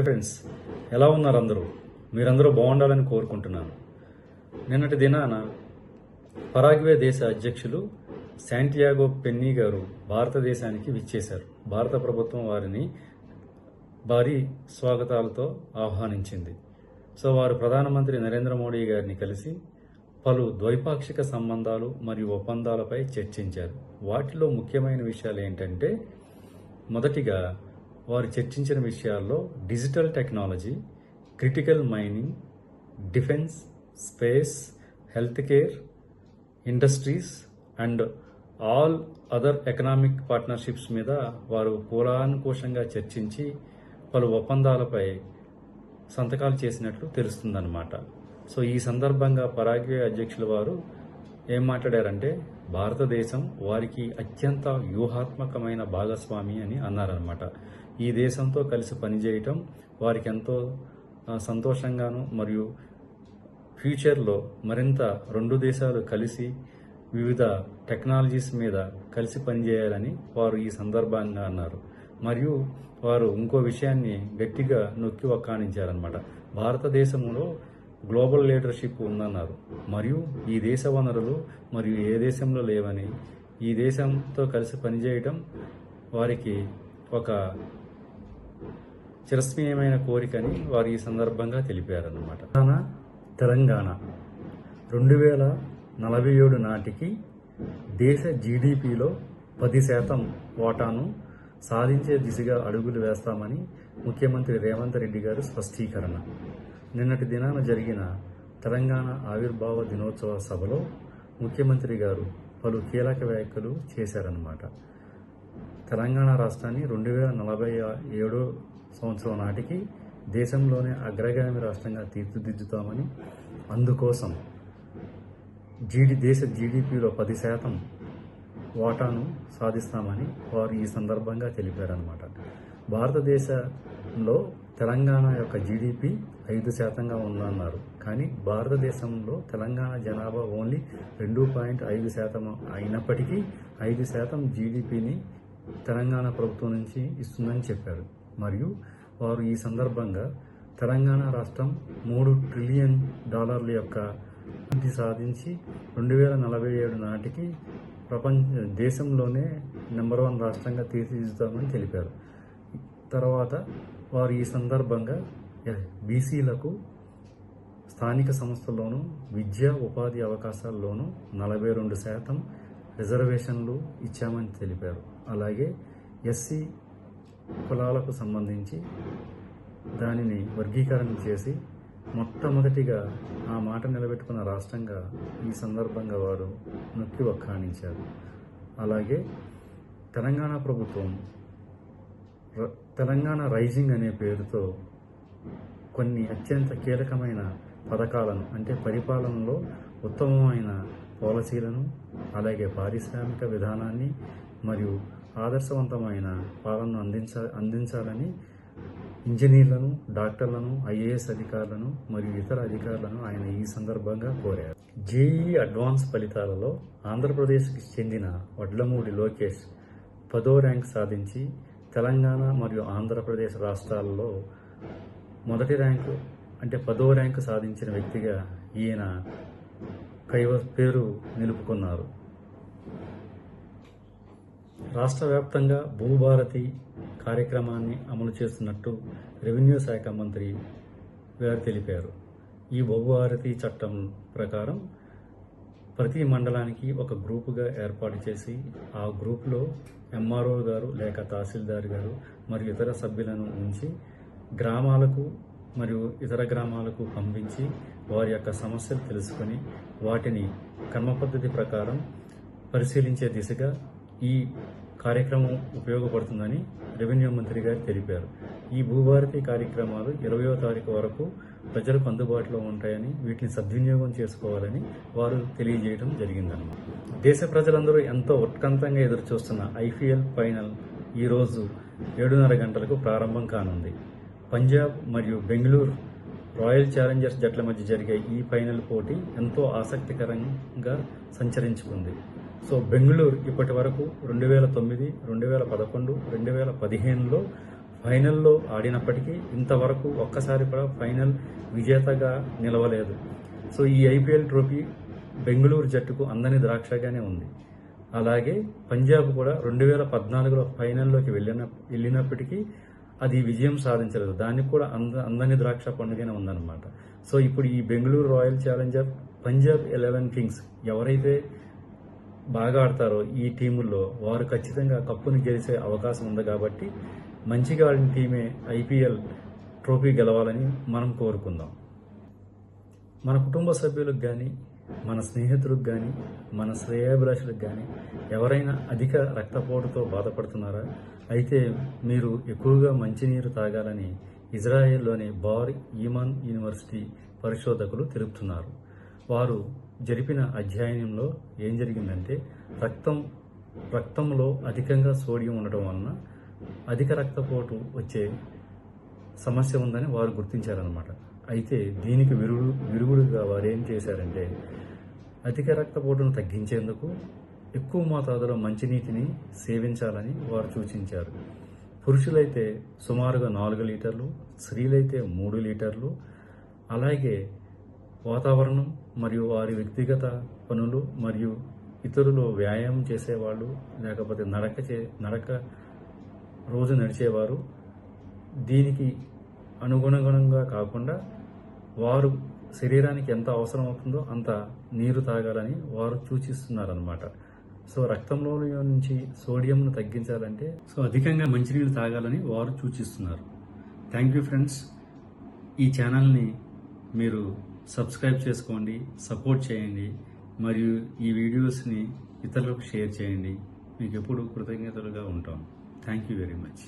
Hi friends. ఎలా ఉన్నారు అందరూ మీరందరూ బాగుండాలని కోరుకుంటున్నాను. నిన్నటి దినాన పరాగ్వే దేశ అధ్యక్షులు శాంటియాగో పెన్నీ గారు భారతదేశానికి విచ్చేశారు. భారత ప్రభుత్వం వారిని భారీ స్వాగతాలతో ఆహ్వానించింది. సో వారు ప్రధానమంత్రి నరేంద్ర మోడీ గారిని కలిసి పలు ద్వైపాక్షిక సంబంధాలు మరియు ఒప్పందాలపై చర్చించారు. వాటిలో ముఖ్యమైన విషయాలు ఏంటంటే మొదటిగా వారు చర్చించిన విషయాల్లో digital technology critical mining defence space health care industries and all other economic partnerships మీద వారు కూలానుకోశంగా చర్చించి పలు ఒప్పందాలపై సంతకాలు చేసినట్లు తెలుస్తుందన్నమాట. సో ఈ సందర్భంగా పరాగ్వే అధ్యక్షుల వారు ఏం మాట్లాడారంటే భారతదేశం వారికి అత్యంత వ్యూహాత్మకమైన భాగస్వామి అని అన్నారనమాట ఈ దేశంతో కలిసి పనిచేయటం వారికి ఎంతో సంతోషంగాను మరియు ఫ్యూచర్లో మరింత రెండు దేశాలు కలిసి వివిధ టెక్నాలజీస్ మీద కలిసి పనిచేయాలని వారు ఈ సందర్భంగా అన్నారు. మరియు వారు ఇంకో విషయాన్ని గట్టిగా నొక్కి ఒక్కానించారనమాట భారతదేశంలో గ్లోబల్ లీడర్షిప్ ఉందన్నారు. మరియు ఈ దేశ వనరులు మరియు ఏ దేశంలో లేవని ఈ దేశంతో కలిసి పనిచేయటం వారికి ఒక చిరస్మీయమైన కోరికని వారు ఈ సందర్భంగా తెలిపారన్నమాట. తెలంగాణ తెలంగాణ. రెండు వేల నలభై ఏడు నాటికి దేశ జీడిపిలో పది శాతం వాటాను సాధించే దిశగా అడుగులు వేస్తామని ముఖ్యమంత్రి రేవంత్ రెడ్డి గారు స్పష్టీకరణ. నిన్నటి దినాన జరిగిన తెలంగాణ ఆవిర్భావ దినోత్సవ సభలో ముఖ్యమంత్రి గారు పలు కీలక వ్యాఖ్యలు చేశారన్నమాట. తెలంగాణ రాష్ట్రాన్ని రెండు వేల నలభై ఏడో సంవత్సరం నాటికి దేశంలోనే అగ్రగామి రాష్ట్రంగా తీర్చిదిద్దుతామని అందుకోసం జీడి దేశ జీడిపిలో పది శాతం వాటాను సాధిస్తామని వారు ఈ సందర్భంగా తెలిపారనమాట భారతదేశంలో తెలంగాణ యొక్క జీడిపి ఐదు శాతంగా ఉందన్నారు. కానీ భారతదేశంలో తెలంగాణ జనాభా ఓన్లీ రెండు పాయింట్ ఐదు శాతం అయినప్పటికీ ఐదు శాతం జీడిపిని తెలంగాణ ప్రభుత్వం నుంచి ఇస్తుందని చెప్పారు. మరియు వారు ఈ సందర్భంగా తెలంగాణ రాష్ట్రం మూడు ట్రిలియన్ డాలర్ల యొక్క అభివృద్ధి సాధించి రెండు వేల నలభై ఏడు నాటికి ప్రపంచ దేశంలోనే నెంబర్ వన్ రాష్ట్రంగా తీర్చిదిద్దామని తెలిపారు. తర్వాత వారు ఈ సందర్భంగా బీసీలకు స్థానిక సంస్థల్లోనూ విద్యా ఉపాధి అవకాశాల్లోనూ నలభై రెండు శాతం రిజర్వేషన్లు ఇచ్చామని తెలిపారు. అలాగే ఎస్సీ కులాలకు సంబంధించి దానిని వర్గీకరణ చేసి మొట్టమొదటిగా ఆ మాట నిలబెట్టుకున్న రాష్ట్రంగా ఈ సందర్భంగా వారు నొక్కి వక్కాణించారు. అలాగే తెలంగాణ ప్రభుత్వం ర- తెలంగాణ రైజింగ్ అనే పేరుతో కొన్ని అత్యంత కీలకమైన పథకాలను అంటే పరిపాలనలో ఉత్తమమైన పాలసీలను అలాగే పారిశ్రామిక విధానాన్ని మరియు ఆదర్శవంతమైన పాలనను అందించ అందించాలని ఇంజనీర్లను డాక్టర్లను ఐఏఎస్ అధికారులను మరియు ఇతర అధికారులను ఆయన ఈ సందర్భంగా కోరారు. జేఈ అడ్వాన్స్ ఫలితాలలో ఆంధ్రప్రదేశ్కి చెందిన వడ్లమూడి లోకేష్ పదో ర్యాంక్ సాధించి తెలంగాణ మరియు ఆంధ్రప్రదేశ్ రాష్ట్రాల్లో మొదటి ర్యాంకు అంటే పదో ర్యాంకు సాధించిన వ్యక్తిగా ఈయన కైవ పేరు నిలుపుకున్నారు. రాష్ట్ర వ్యాప్తంగా భూభారతి కార్యక్రమాన్ని అమలు చేస్తున్నట్టు రెవెన్యూ శాఖ మంత్రి గారు తెలిపారు. ఈ భూభారతి చట్టం ప్రకారం ప్రతి మండలానికి ఒక గ్రూపుగా ఏర్పాటు చేసి ఆ గ్రూపులో ఎంఆర్ఓ గారు లేక తహసీల్దార్ గారు మరియు ఇతర సభ్యులను ఉంచి గ్రామాలకు మరియు ఇతర గ్రామాలకు పంపించి వారి యొక్క సమస్యలు తెలుసుకొని వాటిని క్రమపద్ధతి ప్రకారం పరిశీలించే దిశగా ఈ కార్యక్రమం ఉపయోగపడుతుందని రెవెన్యూ మంత్రి గారు తెలిపారు. ఈ భూభారతి కార్యక్రమాలు ఇరవయో తారీఖు వరకు ప్రజలకు అందుబాటులో ఉంటాయని వీటిని సద్వినియోగం చేసుకోవాలని వారు తెలియజేయడం జరిగిందన్నమాట. దేశ ప్రజలందరూ ఎంతో ఉత్కంఠంగా ఎదురు చూస్తున్న ఐపీఎల్ ఫైనల్ ఈరోజు ఏడున్నర గంటలకు ప్రారంభం కానుంది. పంజాబ్ మరియు బెంగళూరు రాయల్ ఛాలెంజర్స్ జట్ల మధ్య జరిగే ఈ ఫైనల్ పోటీ ఎంతో ఆసక్తికరంగా సంచరించుకుంది. సో బెంగళూరు ఇప్పటి వరకు రెండు వేల తొమ్మిది రెండు వేల పదకొండు రెండు వేల పదిహేనులో ఫైనల్లో ఆడినప్పటికీ ఇంతవరకు ఒక్కసారి కూడా ఫైనల్ విజేతగా నిలవలేదు. సో ఈ ఐపీఎల్ ట్రోఫీ బెంగళూరు జట్టుకు అందని ద్రాక్షగానే ఉంది. అలాగే పంజాబ్ కూడా రెండు వేల పద్నాలుగులో ఫైనల్లోకి వెళ్ళిన వెళ్ళినప్పటికీ అది విజయం సాధించలేదు. దానికి కూడా అంద అందని ద్రాక్ష పండుగనే ఉందన్నమాట. సో ఇప్పుడు ఈ Bengaluru royal challenger Punjab eleven kings ఎవరైతే బాగా ఆడతారో ఈ టీముల్లో వారు ఖచ్చితంగా కప్పును గెలిచే అవకాశం ఉంది కాబట్టి మంచిగా ఆడిన టీమే ఐపీఎల్ ట్రోఫీ గెలవాలని మనం కోరుకుందాం. మన కుటుంబ సభ్యులకు కానీ మన స్నేహితులకు కానీ మన శ్రేయాభిలాషులకు కానీ ఎవరైనా అధిక రక్తపోటుతో బాధపడుతున్నారా? అయితే మీరు ఎక్కువగా మంచినీరు తాగాలని ఇజ్రాయెల్లోని బార్ ఈమాన్ యూనివర్సిటీ పరిశోధకులు తెలుపుతున్నారు. వారు జరిపిన అధ్యయనంలో ఏం జరిగిందంటే రక్తం రక్తంలో అధికంగా సోడియం ఉండటం వలన అధిక రక్తపోటు వచ్చే సమస్య ఉందని వారు గుర్తించారనమాట అయితే దీనికి విరుడు విరుగుడుగా వారు ఏం చేశారంటే అధిక రక్తపోటును తగ్గించేందుకు ఎక్కువ మోతాదులో మంచినీటిని సేవించాలని వారు సూచించారు. పురుషులైతే సుమారుగా నాలుగు లీటర్లు స్త్రీలైతే మూడు లీటర్లు అలాగే వాతావరణం మరియు వారి వ్యక్తిగత పనులు మరియు ఇతరులు వ్యాయామం చేసేవాళ్ళు లేకపోతే నడక చే నడక రోజు నడిచేవారు దీనికి అనుగుణగుణంగా కాకుండా వారు శరీరానికి ఎంత అవసరం అవుతుందో అంత నీరు తాగాలని వారు సూచిస్తున్నారనమాట సో రక్తంలో నుంచి సోడియంను తగ్గించాలంటే సో అధికంగా మంచినీళ్ళు తాగాలని వారు సూచిస్తున్నారు. Thank you friends. ఈ ఛానల్ని మీరు సబ్స్క్రైబ్ చేసుకోండి సపోర్ట్ చేయండి మరియు ఈ వీడియోస్ని ఇతరులకు షేర్ చేయండి. మీకు ఎప్పుడు కృతజ్ఞతలుగా ఉంటాం. Thank you very much